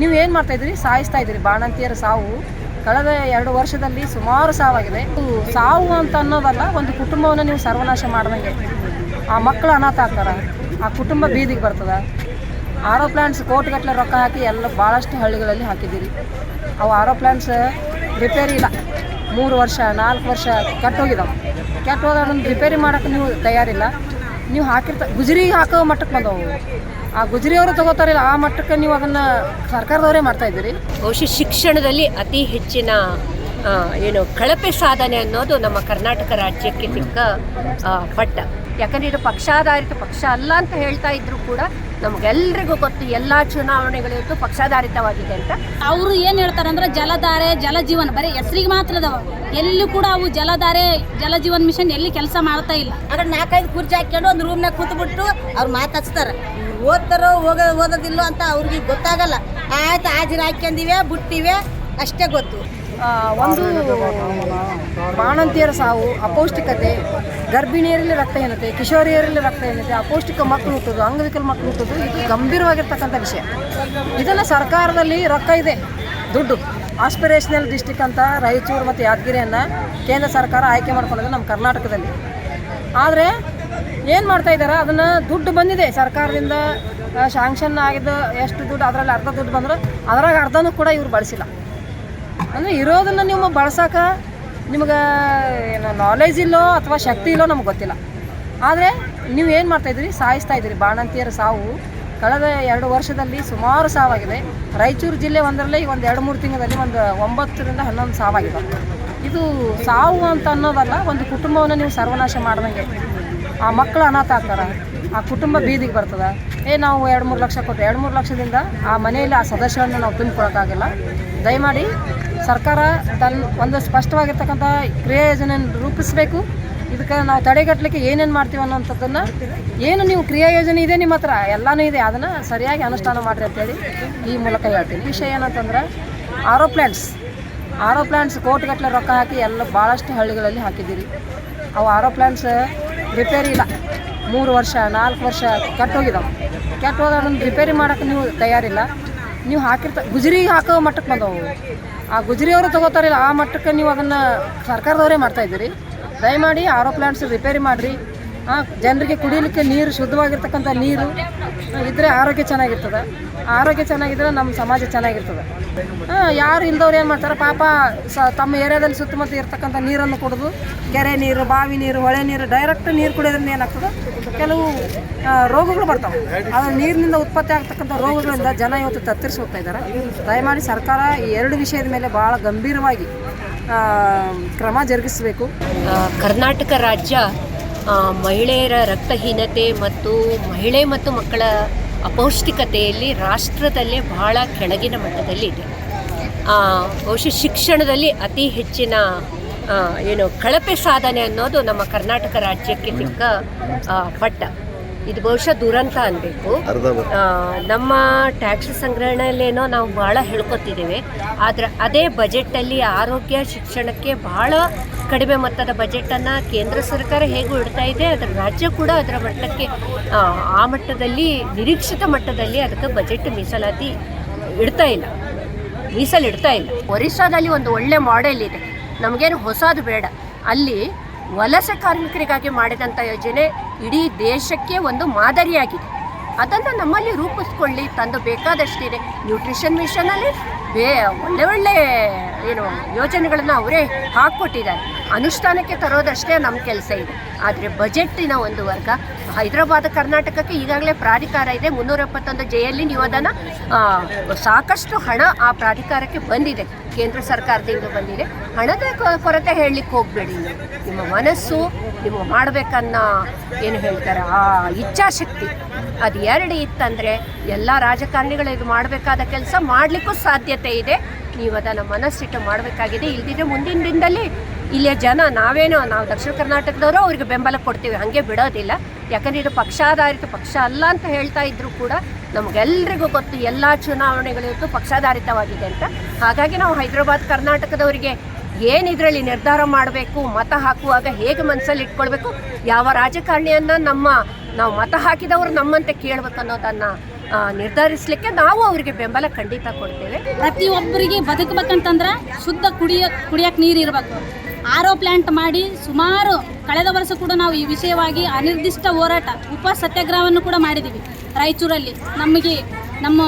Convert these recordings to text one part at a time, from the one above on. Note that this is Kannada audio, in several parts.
ನೀವು ಏನು ಮಾಡ್ತಾ ಇದ್ದೀರಿ? ಸಾಯಿಸ್ತಾ ಇದ್ದೀರಿ. ಬಾಣಂತಿಯರ ಸಾವು ಕಳೆದ ಎರಡು ವರ್ಷದಲ್ಲಿ ಸುಮಾರು ಸಾವಾಗಿದೆ. ಸಾವು ಅಂತ ಅನ್ನೋದಲ್ಲ, ಒಂದು ಕುಟುಂಬವನ್ನು ನೀವು ಸರ್ವನಾಶ ಮಾಡ್ದಂಗೆ. ಆ ಮಕ್ಕಳು ಅನಾಥ ಆಗ್ತಾರೆ. ಆ ಕುಟುಂಬ ಬೀದಿಗೆ ಬರ್ತದೆ. ಆರೋ ಪ್ಲ್ಯಾಂಟ್ಸ್ ಕೋಟಿಗಟ್ಟಲೆ ರೊಕ್ಕ ಹಾಕಿ ಎಲ್ಲ ಭಾಳಷ್ಟು ಹಳ್ಳಿಗಳಲ್ಲಿ ಹಾಕಿದ್ದೀರಿ. ಅವು ಆರೋ ಪ್ಲ್ಯಾಂಟ್ಸ್ ರಿಪೇರಿ ಇಲ್ಲ. ಮೂರು ವರ್ಷ, ನಾಲ್ಕು ವರ್ಷ ಕೆಟ್ಟೋಗಿದಾವೆ. ಕೆಟ್ಟೋದ ಅದನ್ನು ರಿಪೇರಿ ಮಾಡೋಕ್ಕೆ ನೀವು ತಯಾರಿಲ್ಲ. ನೀವು ಹಾಕಿರ್ತ, ಗುಜರಿ ಹಾಕೋ ಮಟ್ಟಕ್ಕೆ ಬಂದವು ಆ ಗುಜರಿಯವರು ತಗೋತಾರಲ್ಲ ಆ ಮಟ್ಟಕ್ಕೆ ನೀವು ಅದನ್ನ ಸರ್ಕಾರದವರೇ ಮಾಡ್ತಾ ಇದ್ದೀರಿ? ಬಹುಶಃ ಶಿಕ್ಷಣದಲ್ಲಿ ಅತಿ ಹೆಚ್ಚಿನ ಏನು ಕಳಪೆ ಸಾಧನೆ ಅನ್ನೋದು ನಮ್ಮ ಕರ್ನಾಟಕ ರಾಜ್ಯಕ್ಕೆ ಸಿಕ್ಕ ಪಟ್ಟ. ಯಾಕಂದ್ರೆ ಇದು ಪಕ್ಷಾಧಾರಿತ ಪಕ್ಷ ಅಲ್ಲ ಅಂತ ಹೇಳ್ತಾ ಇದ್ರು ಕೂಡ ನಮಗೆಲ್ರಿಗೂ ಗೊತ್ತು ಎಲ್ಲ ಚುನಾವಣೆಗಳಿಗೂ ಪಕ್ಷಾಧಾರಿತವಾಗಿದೆ ಅಂತ. ಅವರು ಏನು ಹೇಳ್ತಾರಂದ್ರೆ ಜಲಧಾರೆ ಜಲಜೀವನ್ ಬರೀ ಹೆಸರಿಗೆ ಮಾತ್ರ ಅದಾವ ಎಲ್ಲೂ ಕೂಡ ಅವು ಜಲಧಾರೆ ಜಲಜೀವನ್ ಮಿಷನ್ ಎಲ್ಲಿ ಕೆಲಸ ಮಾಡ್ತಾ ಇಲ್ಲ. ಅದ್ರ ನಾಲ್ಕೈದು ಕುರ್ಚಿ ಹಾಕೊಂಡು ಒಂದು ರೂಮ್ನಾಗ ಕೂತ್ಬಿಟ್ಟು ಅವ್ರು ಮಾತಾಡ್ಸ್ತಾರೆ ಓದ್ತಾರೋ ಹೋಗ ಓದೋದಿಲ್ಲೋ ಅಂತ ಅವ್ರಿಗೆ ಗೊತ್ತಾಗಲ್ಲ. ಆಯ್ತು, ಹಾಜಿರು ಹಾಕ್ಯಂದಿವೆ, ಬಿಟ್ಟಿವೆ, ಅಷ್ಟೇ ಗೊತ್ತು. ಒಂದು ಬಾಣಂತಿಯರ ಸಾವು, ಅಪೌಷ್ಟಿಕತೆ, ಗರ್ಭಿಣಿಯರಲ್ಲಿ ರಕ್ತಹೀನತೆ ಕಿಶೋರಿಯರಲ್ಲಿ ರಕ್ತಹೀನತೆ ಅಪೌಷ್ಟಿಕ ಮಕ್ಕಳು ಹುಟ್ಟೋದು ಅಂಗವಿಕಲ ಮಕ್ಕಳು ಹುಟ್ಟೋದು ಇದು ಗಂಭೀರವಾಗಿರ್ತಕ್ಕಂಥ ವಿಷಯ. ಇದನ್ನು ಸರ್ಕಾರದಲ್ಲಿ ರೊಕ್ಕ ಇದೆ, ದುಡ್ಡು. ಆಸ್ಪಿರೇಷನಲ್ ಡಿಸ್ಟಿಕ್ ಅಂತ ರಾಯಚೂರು ಮತ್ತು ಯಾದಗಿರಿಯನ್ನು ಕೇಂದ್ರ ಸರ್ಕಾರ ಆಯ್ಕೆ ಮಾಡ್ಕೊಳ್ಳೋದು ನಮ್ಮ ಕರ್ನಾಟಕದಲ್ಲಿ. ಆದರೆ ಏನು ಮಾಡ್ತಾ ಇದ್ದಾರೆ ಅದನ್ನು ದುಡ್ಡು ಬಂದಿದೆ. ಸರ್ಕಾರದಿಂದ ಶಾಂಕ್ಷನ್ ಆಗಿದ್ದು ಎಷ್ಟು ದುಡ್ಡು, ಅದರಲ್ಲಿ ಅರ್ಧ ದುಡ್ಡು ಬಂದ್ರೆ ಅದ್ರಾಗ ಅರ್ಧನೂ ಕೂಡ ಇವ್ರು ಬಳಸಿಲ್ಲ. ಅಂದರೆ ಇರೋದನ್ನು ನೀವು ಬಳಸೋಕೆ ನಿಮ್ಗೆ, ಏನು ನಾಲೆಜ್ ಇಲ್ಲೋ ಅಥವಾ ಶಕ್ತಿ ಇಲ್ಲೋ ನಮ್ಗೆ ಗೊತ್ತಿಲ್ಲ. ಆದರೆ ನೀವು ಏನು ಮಾಡ್ತಾಯಿದ್ದೀರಿ ಸಾಯಿಸ್ತಾ ಇದ್ದೀರಿ. ಬಾಣಂತಿಯರ ಸಾವು ಕಳೆದ ಎರಡು ವರ್ಷದಲ್ಲಿ ಸುಮಾರು ಸಾವಾಗಿದೆ. ರಾಯಚೂರು ಜಿಲ್ಲೆ ಒಂದರಲ್ಲಿ ಒಂದು ಎರಡು ಮೂರು ತಿಂಗಳಲ್ಲಿ ಒಂದು ಒಂಬತ್ತರಿಂದ ಹನ್ನೊಂದು ಸಾವಾಗಿದೆ. ಇದು ಸಾವು ಅಂತ ಅನ್ನೋದಲ್ಲ, ಒಂದು ಕುಟುಂಬವನ್ನು ನೀವು ಸರ್ವನಾಶ ಮಾಡ್ದಂಗೆ. ಆ ಮಕ್ಕಳು ಅನಾಥ ಆಗ್ತಾರೆ. ಆ ಕುಟುಂಬ ಬೀದಿಗೆ ಬರ್ತದೆ. ಏ, ನಾವು ಎರಡು ಮೂರು ಲಕ್ಷ ಕೊಟ್ಟು ಎರಡು ಮೂರು ಲಕ್ಷದಿಂದ ಆ ಮನೆಯಲ್ಲಿ ಆ ಸದಸ್ಯರನ್ನು ನಾವು ತುಂಬಿಕೊಡೋಕ್ಕಾಗಲ್ಲ ದಯಮಾಡಿ ಸರ್ಕಾರ ತನ್ನ ಒಂದು ಸ್ಪಷ್ಟವಾಗಿರ್ತಕ್ಕಂಥ ಕ್ರಿಯಾ ಯೋಜನೆಯನ್ನು ರೂಪಿಸಬೇಕು. ಇದಕ್ಕೆ ನಾವು ತಡೆಗಟ್ಟಲಿಕ್ಕೆ ಏನೇನು ಮಾಡ್ತೀವಿ ಅನ್ನೋಂಥದ್ದನ್ನು ಏನು ನೀವು ಕ್ರಿಯಾ ಯೋಜನೆ ಇದೆ ನಿಮ್ಮ ಹತ್ರ? ಎಲ್ಲನೂ ಇದೆ. ಅದನ್ನು ಸರಿಯಾಗಿ ಅನುಷ್ಠಾನ ಮಾಡಿರಿ ಅಂತೇಳಿ ಈ ಮೂಲಕ ಹೇಳ್ತೀನಿ. ವಿಷಯ ಏನಂತಂದ್ರೆ ಆರೋ ಪ್ಲ್ಯಾಂಟ್ಸ್ ಆರೋ ಪ್ಲ್ಯಾಂಟ್ಸ್ ಕೋಟಿಗಟ್ಟಲೆ ರೊಕ್ಕ ಹಾಕಿ ಎಲ್ಲ ಭಾಳಷ್ಟು ಹಳ್ಳಿಗಳಲ್ಲಿ ಹಾಕಿದ್ದೀರಿ. ಅವು ಆರೋ ಪ್ಲ್ಯಾಂಟ್ಸ್ ರಿಪೇರಿ ಇಲ್ಲ. ಮೂರು ವರ್ಷ, ನಾಲ್ಕು ವರ್ಷ ಕೆಟ್ಟೋಗಿದ್ದಾವೆ ಕೆಟ್ಟೋದ ಅದನ್ನು ರಿಪೇರಿ ಮಾಡೋಕೆ ನೀವು ತಯಾರಿಲ್ಲ. ನೀವು ಹಾಕಿರ್ತ, ಗುಜರಿ ಹಾಕೋ ಮಟ್ಟಕ್ಕೆ ಬಂದವು ಆ ಗುಜರಿಯವರು ತಗೋತಾರಿಲ್ಲ, ಆ ಮಟ್ಟಕ್ಕೆ ನೀವು ಅದನ್ನು ಸರ್ಕಾರದವರೇ ಮಾಡ್ತಾ ಇದ್ದೀರಿ. ದಯಮಾಡಿ ಆರೋ ಪ್ಲ್ಯಾಂಟ್ಸ್ ರಿಪೇರಿ ಮಾಡಿರಿ. ಜನರಿಗೆ ಕುಡಿಯಲಿಕ್ಕೆ ನೀರು, ಶುದ್ಧವಾಗಿರ್ತಕ್ಕಂಥ ನೀರು ಇದ್ದರೆ ಆರೋಗ್ಯ ಚೆನ್ನಾಗಿರ್ತದೆ. ಆರೋಗ್ಯ ಚೆನ್ನಾಗಿದ್ರೆ ನಮ್ಮ ಸಮಾಜ ಚೆನ್ನಾಗಿರ್ತದೆ. ಯಾರು ಇಲ್ದವ್ರು ಏನು ಮಾಡ್ತಾರೆ? ಪಾಪ ಸ, ತಮ್ಮ ಏರಿಯಾದಲ್ಲಿ ಸುತ್ತಮುತ್ತ ಇರ್ತಕ್ಕಂಥ ನೀರನ್ನು ಕುಡಿದು, ಕೆರೆ ನೀರು, ಬಾವಿ ನೀರು, ಹೊಳೆ ನೀರು ಡೈರೆಕ್ಟ್ ನೀರು ಕುಡಿಯೋದ್ರಿಂದ ಏನಾಗ್ತದೆ? ಕೆಲವು ರೋಗಗಳು ಬರ್ತಾವೆ. ಅದು ನೀರಿನಿಂದ ಉತ್ಪತ್ತಿ ಆಗ್ತಕ್ಕಂಥ ರೋಗಗಳಿಂದ ಜನ ಇವತ್ತು ತತ್ತರಿಸಿ ಹೋಗ್ತಾ ಇದ್ದಾರೆ. ದಯಮಾಡಿ ಸರ್ಕಾರ ಈ ಎರಡು ವಿಷಯದ ಮೇಲೆ ಭಾಳ ಗಂಭೀರವಾಗಿ ಕ್ರಮ ಜರುಗಿಸಬೇಕು. ಕರ್ನಾಟಕ ರಾಜ್ಯ ಮಹಿಳೆಯರ ರಕ್ತಹೀನತೆ ಮತ್ತು ಮಹಿಳೆ ಮತ್ತು ಮಕ್ಕಳ ಅಪೌಷ್ಟಿಕತೆಯಲ್ಲಿ ರಾಷ್ಟ್ರದಲ್ಲೇ ಬಹಳ ಕೆಳಗಿನ ಮಟ್ಟದಲ್ಲಿ ಇದೆ. ಬಹುಶಃ ಶಿಕ್ಷಣದಲ್ಲಿ ಅತಿ ಹೆಚ್ಚಿನ ಏನು ಕಳಪೆ ಸಾಧನೆ ಅನ್ನೋದು ನಮ್ಮ ಕರ್ನಾಟಕ ರಾಜ್ಯಕ್ಕೆ ಸಿಕ್ಕ ಪಟ್ಟ. ಇದು ಬಹುಶಃ ದುರಂತ ಅನ್ಬೇಕು. ನಮ್ಮ ಟ್ಯಾಕ್ಸ್ ಸಂಗ್ರಹಣೆಯಲ್ಲೇನೋ ನಾವು ಬಹಳ ಹೇಳ್ಕೊತಿದ್ದೇವೆ. ಆದ್ರೆ ಅದೇ ಬಜೆಟಲ್ಲಿ ಆರೋಗ್ಯ ಶಿಕ್ಷಣಕ್ಕೆ ಬಹಳ ಕಡಿಮೆ ಮೊತ್ತದ ಬಜೆಟನ್ನು ಕೇಂದ್ರ ಸರ್ಕಾರ ಹೇಗೂ ಇಡ್ತಾ ಇದೆ ಅದರ ರಾಜ್ಯ ಕೂಡ ಅದರ ಮಟ್ಟಕ್ಕೆ ಆ, ಆ ಮಟ್ಟದಲ್ಲಿ ನಿರೀಕ್ಷಿತ ಮಟ್ಟದಲ್ಲಿ ಅದಕ್ಕೆ ಬಜೆಟ್ ಮೀಸಲಾತಿ ಇಡ್ತಾ ಇಲ್ಲ. ಮೀಸಲಿಡ್ತಾ ಇಲ್ಲ. ಒರಿಸ್ಸಾದಲ್ಲಿ ಒಂದು ಒಳ್ಳೆ ಮಾಡೆಲ್ ಇದೆ. ನಮಗೇನು ಹೊಸದು ಬೇಡ. ಅಲ್ಲಿ ವಲಸೆ ಕಾರ್ಮಿಕರಿಗಾಗಿ ಮಾಡಿದಂಥ ಯೋಜನೆ ಇಡೀ ದೇಶಕ್ಕೆ ಒಂದು ಮಾದರಿಯಾಗಿದೆ. ಅದನ್ನು ನಮ್ಮಲ್ಲಿ ರೂಪಿಸ್ಕೊಳ್ಳಿ, ತಂದು ಬೇಕಾದಷ್ಟಿದೆ. ನ್ಯೂಟ್ರಿಷನ್ ಮಿಷನಲ್ಲಿ ಬೇ ಒಳ್ಳೆ ಒಳ್ಳೆ ಏನು ಯೋಜನೆಗಳನ್ನು ಅವರೇ ಹಾಕ್ಕೊಟ್ಟಿದ್ದಾರೆ. ಅನುಷ್ಠಾನಕ್ಕೆ ತರೋದಷ್ಟೇ ನಮ್ಮ ಕೆಲಸ ಇದೆ. ಆದರೆ ಬಜೆಟ್ಟಿನ ಒಂದು ವರ್ಗ, ಹೈದರಾಬಾದ್ ಕರ್ನಾಟಕಕ್ಕೆ ಈಗಾಗಲೇ ಪ್ರಾಧಿಕಾರ ಇದೆ. ಮುನ್ನೂರ ಎಪ್ಪತ್ತೊಂದು ಜೆಯಲ್ಲಿ ನೀವು ಅದನ್ನು ಸಾಕಷ್ಟು ಹಣ ಆ ಪ್ರಾಧಿಕಾರಕ್ಕೆ ಬಂದಿದೆ. ಕೇಂದ್ರ ಸರ್ಕಾರದಿಂದ ಬಂದಿದೆ. ಹಣದ ಕೊರತೆ ಹೇಳಲಿಕ್ಕೆ ಹೋಗಬೇಡಿ ನಿಮ್ಮ ಮನಸ್ಸು ನೀವು ಮಾಡಬೇಕನ್ನ ಏನು ಹೇಳ್ತಾರೆ? ಆ ಇಚ್ಛಾಶಕ್ತಿ. ಅದು ಎರಡು ಇತ್ತಂದರೆ ಎಲ್ಲ ರಾಜಕಾರಣಿಗಳು ಇದು ಮಾಡಬೇಕಾದ ಕೆಲಸ ಮಾಡಲಿಕ್ಕೂ ಸಾಧ್ಯತೆ ಇದೆ. ನೀವು ಅದನ್ನು ಮನಸ್ಸಿಟ್ಟು ಮಾಡಬೇಕಾಗಿದೆ. ಇಲ್ದಿದ್ರೆ ಮುಂದಿನ ದಿನದಲ್ಲಿ ಇಲ್ಲಿಯ ಜನ ನಾವೇನೋ, ನಾವು ದಕ್ಷಿಣ ಕರ್ನಾಟಕದವರು ಅವ್ರಿಗೆ ಬೆಂಬಲ ಕೊಡ್ತೀವಿ. ಹಾಗೆ ಬಿಡೋದಿಲ್ಲ. ಯಾಕಂದರೆ ಇದು ಪಕ್ಷಾಧಾರಿತ ಪಕ್ಷ ಅಲ್ಲ ಅಂತ ಹೇಳ್ತಾ ಇದ್ರು ಕೂಡ ನಮಗೆಲ್ಲರಿಗೂ ಗೊತ್ತು ಎಲ್ಲ ಚುನಾವಣೆಗಳಿಗೂ ಪಕ್ಷಾಧಾರಿತವಾಗಿದೆ ಅಂತ. ಹಾಗಾಗಿ ನಾವು ಹೈದರಾಬಾದ್ ಕರ್ನಾಟಕದವರಿಗೆ ಏನು ಇದರಲ್ಲಿ ನಿರ್ಧಾರ ಮಾಡಬೇಕು, ಮತ ಹಾಕುವಾಗ ಹೇಗೆ ಮನಸ್ಸಲ್ಲಿ ಇಟ್ಕೊಳ್ಬೇಕು, ಯಾವ ರಾಜಕಾರಣಿಯನ್ನು ನಮ್ಮ ನಾವು ಮತ ಹಾಕಿದವರು ನಮ್ಮಂತೆ ಕೇಳಬೇಕು ಅನ್ನೋದನ್ನು ನಿರ್ಧರಿಸಲಿಕ್ಕೆ ನಾವು ಅವರಿಗೆ ಬೆಂಬಲ ಖಂಡಿತ ಕೊಡ್ತೇವೆ. ಪ್ರತಿಯೊಬ್ಬರಿಗೆ ಬದುಕಬೇಕಂತಂದ್ರೆ ಶುದ್ಧ ಕುಡಿಯ ಕುಡಿಯಕ್ಕೆ ನೀರು ಇರಬೇಕು. ಆರೋ ಪ್ಲ್ಯಾಂಟ್ ಮಾಡಿ ಸುಮಾರು ಕಳೆದ ವರ್ಷ ಕೂಡ ನಾವು ಈ ವಿಷಯವಾಗಿ ಅನಿರ್ದಿಷ್ಟ ಹೋರಾಟ, ಉಪ ಸತ್ಯಾಗ್ರಹವನ್ನು ಕೂಡ ಮಾಡಿದ್ದೀವಿ ರಾಯಚೂರಲ್ಲಿ. ನಮಗೆ ನಮ್ಮ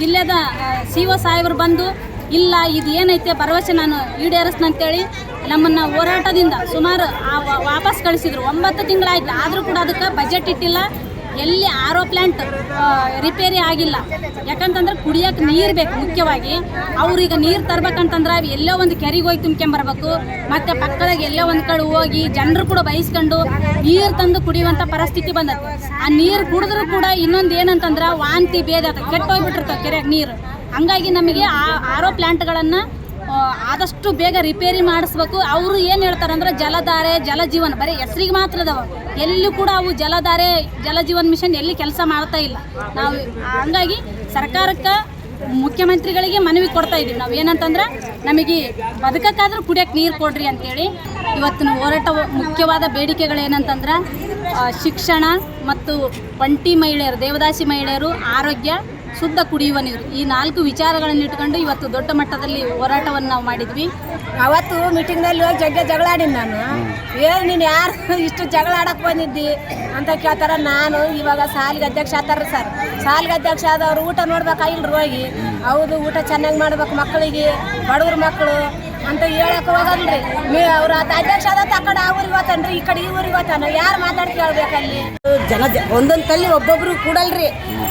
ಜಿಲ್ಲೆದ ಸಿ ಒ ಸಾಹೇಬರು ಬಂದು, ಇಲ್ಲ, ಇದು ಏನೈತೆ, ಭರವಸೆ ನಾನು ಈಡೇರಿಸ್ನಂತೇಳಿ ನಮ್ಮನ್ನು ಹೋರಾಟದಿಂದ ಸುಮಾರು ವಾಪಸ್ ಕಳಿಸಿದ್ರು. ಒಂಬತ್ತು ತಿಂಗಳಾಯ್ತು, ಆದರೂ ಕೂಡ ಅದಕ್ಕೆ ಬಜೆಟ್ ಇಟ್ಟಿಲ್ಲ. ಎಲ್ಲಿ ಆರೋ ಪ್ಲ್ಯಾಂಟ್ ರಿಪೇರಿ ಆಗಿಲ್ಲ. ಯಾಕಂತಂದ್ರೆ ಕುಡಿಯೋಕೆ ನೀರು ಬೇಕು ಮುಖ್ಯವಾಗಿ. ಅವ್ರೀಗ ನೀರು ತರ್ಬೇಕಂತಂದ್ರೆ ಎಲ್ಲೋ ಒಂದು ಕೆರೆಗೆ ಹೋಗಿ ತುಂಬ್ಕೊಂಬರ್ಬೇಕು. ಮತ್ತು ಪಕ್ಕದಾಗ ಎಲ್ಲೋ ಒಂದು ಕಡೆ ಹೋಗಿ ಜನರು ಕೂಡ ಬಯಸ್ಕೊಂಡು ನೀರು ತಂದು ಕುಡಿಯುವಂಥ ಪರಿಸ್ಥಿತಿ ಬಂದತ್ತೆ ಆ ನೀರು ಕುಡಿದ್ರೂ ಕೂಡ ಇನ್ನೊಂದು ಏನಂತಂದ್ರೆ ವಾಂತಿ, ಭೇದ, ಕೆಟ್ಟು ಹೋಗ್ಬಿಟ್ಟಿರ್ತಾವೆ ಕೆರೆಗೆ ನೀರು. ಹಂಗಾಗಿ ನಮಗೆ ಆ, ಆರೋ ಪ್ಲ್ಯಾಂಟ್ಗಳನ್ನು ಆದಷ್ಟು ಬೇಗ ರಿಪೇರಿ ಮಾಡಿಸ್ಬೇಕು. ಅವರು ಏನು ಹೇಳ್ತಾರೆ ಅಂದ್ರೆ ಜಲಧಾರೆ, ಜಲಜೀವನ, ಬರೀ ಹೆಸರಿಗೆ ಮಾತ್ರ ಅದಾವ. ಎಲ್ಲೂ ಕೂಡ ಅವು ಜಲಧಾರೆ, ಜಲಜೀವನ್ ಮಿಷನ್ ಎಲ್ಲಿ ಕೆಲಸ ಮಾಡ್ತಾ ಇಲ್ಲ. ನಾವು ಹಂಗಾಗಿ ಸರ್ಕಾರಕ್ಕೆ ಮುಖ್ಯಮಂತ್ರಿಗಳಿಗೆ ಮನವಿ ಕೊಡ್ತಾ ಇದ್ದೀವಿ. ನಾವು ಏನಂತಂದ್ರೆ ನಮಗೆ ಬದುಕಕ್ಕಾದ್ರೂ ಕುಡಿಯೋಕೆ ನೀರು ಕೊಡ್ರಿ ಅಂತೇಳಿ. ಇವತ್ತಿನ ಹೋರಾಟ ಮುಖ್ಯವಾದ ಬೇಡಿಕೆಗಳು ಏನಂತಂದ್ರೆ ಶಿಕ್ಷಣ ಮತ್ತು ಒಂಟಿ ಮಹಿಳೆಯರು, ದೇವದಾಸಿ ಮಹಿಳೆಯರು, ಆರೋಗ್ಯ ಶುದ್ಧ ಕುಡಿಯುವ ನೀರು. ಈ ನಾಲ್ಕು ವಿಚಾರಗಳನ್ನು ಇಟ್ಕೊಂಡು ಇವತ್ತು ದೊಡ್ಡ ಮಟ್ಟದಲ್ಲಿ ಹೋರಾಟವನ್ನು ನಾವು ಮಾಡಿದ್ವಿ. ಅವತ್ತು ಮೀಟಿಂಗ್ನಲ್ಲಿ ಹೋಗಿ ಜಗ್ಗೆ ಜಗಳ ಆಡಿನಿ ನಾನು ಏನು ನೀನು ಯಾರು ಇಷ್ಟು ಜಗಳ ಆಡಕ್ಕೆ ಬಂದಿದ್ದಿ ಅಂತ ಕೇಳ್ತಾರೆ ನಾನು ಇವಾಗ ಸಾಲಿಗೆ ಅಧ್ಯಕ್ಷ ಆತಾರ ಸರ್. ಸಾಲಿಗೆ ಅಧ್ಯಕ್ಷ ಆದವ್ರು ಊಟ ನೋಡ್ಬೇಕಾಗಿಲ್ರಿ ಹೋಗಿ? ಹೌದು ಊಟ ಚೆನ್ನಾಗಿ ಮಾಡ್ಬೇಕು ಮಕ್ಕಳಿಗೆ ಬಡವ್ರ ಮಕ್ಕಳು. ಅಂತ ಹೇಳಕ್ ಹೋಗಲ್ರಿ ನೀ ಅವ್ರ ಅಧ್ಯಕ್ಷ ಆದ ಆ ಕಡೆ ಆ ಊರಿಗೆ ಹೋತಾನ್ರಿ ಈ ಕಡೆ ಈ ಹೋತಾನ ಯಾರು ಮಾತಾಡಿ ಕೇಳ್ಬೇಕಲ್ಲಿ ಜನ ಒಂದೊಂದು ತಲ್ಲಿ ಒಬ್ಬೊಬ್ರು ಕೂಡಲ್ರಿ.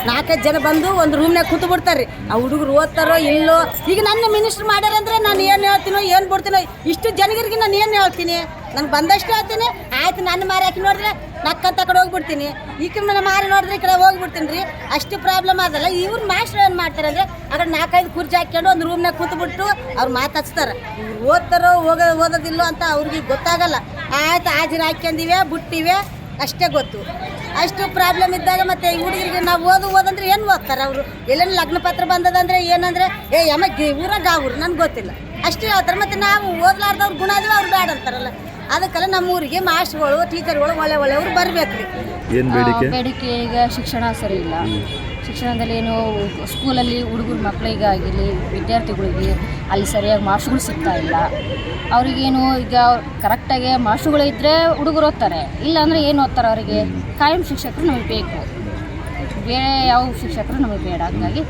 ನಾಲ್ಕೈದು ಜನ ಬಂದು ಒಂದು ರೂಮ್ನಾಗ ಕೂತು ಬಿಡ್ತಾರ್ರಿ. ಆ ಹುಡುಗರು ಓದ್ತಾರೋ ಇಲ್ಲೋ? ಈಗ ನನ್ನ ಮಿನಿಸ್ಟರ್ ಮಾಡ್ಯಾರಂದ್ರೆ ನಾನು ಏನು ಹೇಳ್ತೀನೋ, ಏನು ಬಿಡ್ತೀನೋ, ಇಷ್ಟು ಜನಗರಿಗೆ ನಾನು ಏನು ಹೇಳ್ತೀನಿ? ನಾನು ಬಂದಷ್ಟು ಹೇಳ್ತೀನಿ. ಆಯ್ತು, ನನ್ನ ಮಾರಿ ಹಾಕಿ ನೋಡಿದ್ರೆ ನಕ್ಕಂತ ಕಡೆ ಹೋಗ್ಬಿಡ್ತೀನಿ. ಈ ನನ್ನ ಮಾರಿ ನೋಡಿದ್ರೆ ಈ ಕಡೆ ಹೋಗ್ಬಿಡ್ತೀನಿ ರೀ. ಅಷ್ಟು ಪ್ರಾಬ್ಲಮ್ ಆದಲ್ಲ, ಇವ್ರು ಮಾಸ್ಟರ್ ಏನು ಮಾಡ್ತಾರೆ ಅಂದರೆ ಆ ಕಡೆ ನಾಲ್ಕೈದು ಕುರ್ಚಿ ಹಾಕ್ಕೊಂಡು ಒಂದು ರೂಮ್ನಾಗ ಕೂತ್ಬಿಟ್ಟು ಅವ್ರು ಮಾತಾಡ್ಸ್ತಾರೆ ಇವ್ರು ಓದ್ತಾರೋ ಹೋಗೋ, ಓದೋದಿಲ್ಲೋ ಅಂತ ಅವ್ರಿಗೆ ಗೊತ್ತಾಗಲ್ಲ. ಆಯ್ತು ಹಾಜರ ಹಾಕ್ಯಂದಿವೆ, ಬಿಟ್ಟಿವೆ, ಅಷ್ಟೇ ಗೊತ್ತು. ಅಷ್ಟು ಪ್ರಾಬ್ಲಮ್ ಇದ್ದಾಗ ಮತ್ತೆ ಹುಡುಗರಿಗೆ ನಾವು ಓದು ಓದಂದ್ರೆ ಏನು ಓದ್ತಾರೆ ಅವರು? ಎಲ್ಲೇನು ಲಗ್ನ ಪತ್ರ ಬಂದದಂದ್ರೆ ಏನಂದ್ರೆ, ಏ, ಯಮ್ಮ ಊರಾಗ ಅವ್ರು ನನ್ಗೆ ಗೊತ್ತಿಲ್ಲ. ಅಷ್ಟೇ ಹೇಳ್ತಾರೆ. ಮತ್ತೆ ನಾವು ಓದ್ಲಾರ್ದವ್ರು ಗುಣ ಅದೇ ಅವ್ರು ಬೇಡ ಅಂತಾರಲ್ಲ. ಅದಕ್ಕೆಲ್ಲ ನಮ್ಮ ಊರಿಗೆ ಮಾಸ್ಟ್ರುಗಳು ಟೀಚರ್ಗಳು ಒಳ್ಳೆ ಒಳ್ಳೆಯವರು ಬರ್ಬೇಕು. ರೀ ಏನು ಬೇಡಿಕೆ? ಬೇಡಿಕೆ ಈಗ ಶಿಕ್ಷಣ ಸರಿ ಇಲ್ಲ. ಶಿಕ್ಷಣದಲ್ಲಿ ಏನು ಸ್ಕೂಲಲ್ಲಿ ಹುಡುಗರ ಮಕ್ಕಳಿಗಾಗಿರಲಿ ವಿದ್ಯಾರ್ಥಿಗಳಿಗೆ ಅಲ್ಲಿ ಸರಿಯಾಗಿ ಮಾರ್ಕ್ಸ್ಗಳು ಸಿಗ್ತಾ ಇಲ್ಲ. ಅವರಿಗೇನು ಈಗ ಕರೆಕ್ಟಾಗಿ ಮಾಸ್ಟ್ರುಗಳು ಇದ್ದರೆ ಹುಡುಗರು ಓದ್ತಾರೆ. ಇಲ್ಲಾಂದರೆ ಏನು ಓದ್ತಾರೆ ಅವರಿಗೆ? ಕಾಯಂ ಶಿಕ್ಷಕರು ನಮಗೆ ಬೇಕು. ಬೇರೆ ಯಾವ ಶಿಕ್ಷಕರು ನಮಗೆ ಬೇಡ. ಹಾಗಾಗಿ